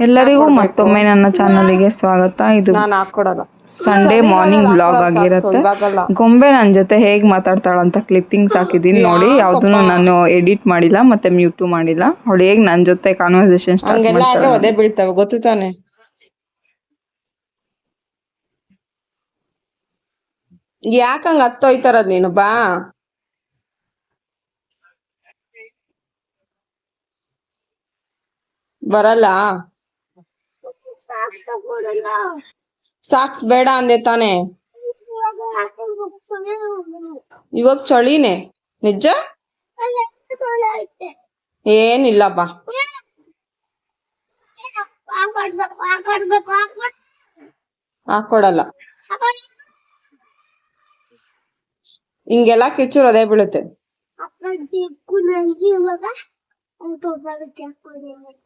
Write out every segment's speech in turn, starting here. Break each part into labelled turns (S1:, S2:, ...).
S1: ಎಲ್ಲರಿಗೂ ಮತ್ತೊಮ್ಮೆ ನನ್ನ ಚಾನಲಿಗೆ ಸ್ವಾಗತ. ಇದು ಸಂಡೇ ಮಾರ್ನಿಂಗ್ ಬ್ಲಾಗ್ ಆಗಿರುತ್ತೆ. ಗೊಂಬೆ ನನ್ನ ಜೊತೆ ಹೇಗ್ ಮಾತಾಡ್ತಾಳಂತ ಕ್ಲಿಪ್ಪಿಂಗ್ಸ್ ಹಾಕಿದೀನಿ ನೋಡಿ. ಯಾವ್ದನ್ನು ನಾನು ಎಡಿಟ್ ಮಾಡಿಲ್ಲ ಮತ್ತೆ ಮ್ಯೂಟು ಮಾಡಿಲ್ಲ. ಅವಳು ಹೇಗ್ ನನ್ನ ಜೊತೆ ಕಾನ್ವರ್ಸೇಷನ್ ಸ್ಟಾರ್ಟ್ ಮಾಡ್ತಾಳೆ.
S2: ಒದೆ ಬೀಳ್ತವೆ ಗೊತ್ತು ತಾನೆ? ಯಾಕಂಗ ಹತ್ತೋಯ್ತಾರದ್ ನೀನು? ಬಾ. ಬರಲ್ಲ. ಸಾಕ್ಸ್ ಬೇಡ ಅಂದೆ ತಾನೆ. ಇವಾಗ ಚಳಿನೇ. ನಿಜ ಏನಿಲ್ಲ ಬಾ ಹಾಕೊಡಲ್ಲ. ಹಿಂಗೆಲ್ಲ ಕಿಚ್ಚು ಅದೇ ಬೀಳುತ್ತೆ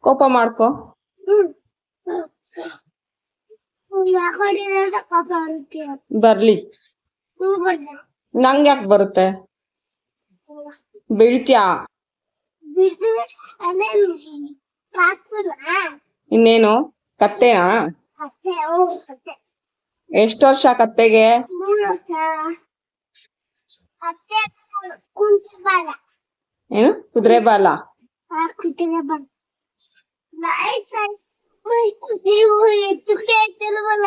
S2: ಕೋಪ ಮಾಡ್ಕೊ. ಬರ್ಲಿ. ನಂಗ್ ಯಾಕೆ ಬರುತ್ತೆ? ಬೀಳ್ತ್ಯಾ? ಇನ್ನೇನು? ಕತ್ತೆನಾ? ಎಷ್ಟ್ ವರ್ಷ ಕತ್ತೆಗೆ? ಏನು? ಕುದುರೆ ಬಾಲ.
S3: ನೀವು ಹೆಚ್ಚು ಕೇಳ್ತಿಲ್ವಲ್ಲ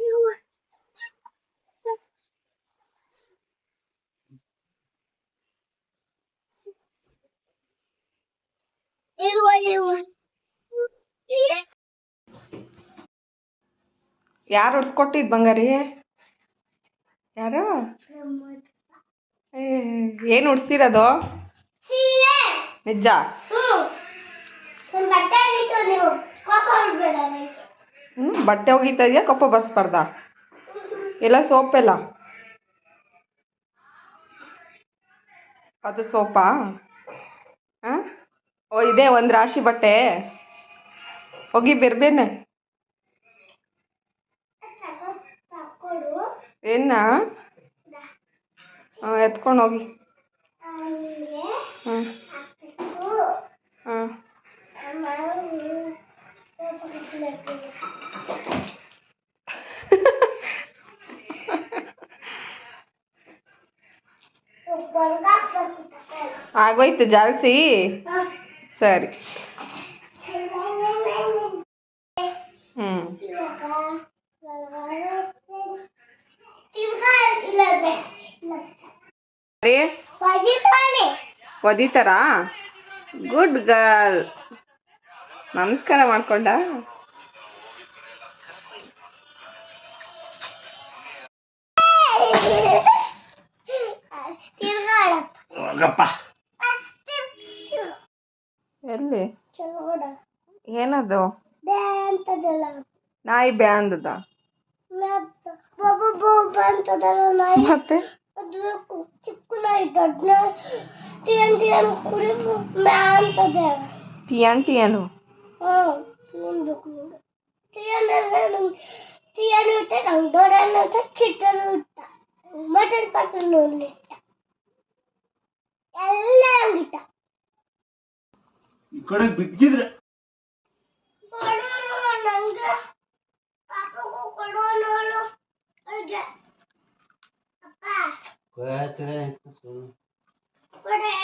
S3: ನೀವು ಇಲ್ವ ಇಲ್ವ
S2: ಯಾರು ಹೊಡ್ಸ್ಕೊಟ್ಟಿದ್ ಬಂಗಾರಿ ಯಾರು ಏ, ಏನ್ ಉಡ್ಸಿರೋದು ನಿಜ
S3: ಬಟ್ಟೆ
S2: ಒಗಿತಾ ಇದೆಯಾ? ಕಪ್ಪ ಬಸ್ಬಾರ್ದ ಎಲ್ಲ ಸೋಪ್ ಎಲ್ಲ ಅದು ಸೋಪಾ? ಹಾಂ ಓ, ಇದೆ ಒಂದು ರಾಶಿ ಬಟ್ಟೆ. ಹೋಗಿ ಬೆರ್ಬೇನೆ ಏನ ಎತ್ಕೊಂಡು ಹೋಗಿ.
S3: ಹಂಗೆ
S2: ಹ್ಮ್. ಆಗೋಯ್ತು ಜಾಲ್ಸಿ? ಸರಿ.
S3: ಒದಿತಾನೆ
S2: ಒದಿತಾರಾ ಗುಡ್ ಗರ್ಲ್. ನಮಸ್ಕಾರ ಮಾಡ್ಕೊಂಡ?
S3: ತಿರ್ಗಾಡಪ್ಪ
S2: ಎಲ್ಲಿ? ಏನದು?
S3: ಬ್ಯಾ ಅಂತದಲ್ಲ
S2: ನಾಯಿ. ಬ್ಯಾ ಅಂದದ ಮತ್ತೆ
S3: ಚಿಕ್ಕ ನಾಯಿ ದೊಡ್ಡ ನಾಯಿ. ಟಿಯನ್ ಟಿಯನ್ ಕುಡಿ ಮ್ಯಾ ಅಂತದೆ
S2: ಟಿಯನ್ ಟಿಯನು
S3: ಟಿಯನ್ ಟಿಯನ್ ಅಂದ್ರೆ ನಂಗೆ ಟಿಯನ್ ಇಟ್ಟ ನಂಗೆ ದೊಡ್ಡನು ಇಟ್ಟ ಚಿಟ್ಟನು ಇಟ್ಟ ಮಟನ್ ಪರ್ಸನ್ ಇಟ್ಟ ಎಲ್ಲ ಹಂಗಿಟ್ಟ
S4: ಈ ಕಡೆ ಬಿದ್ದಿದ್ರೆ
S3: ಕೊಡೋನು ನಂಗೆ ಪಾಪಗೂ ಕೊಡೋನು ಅವಳು ಅವ್ಳಿಗೆ ಅಪ್ಪ ಕೊಡೆ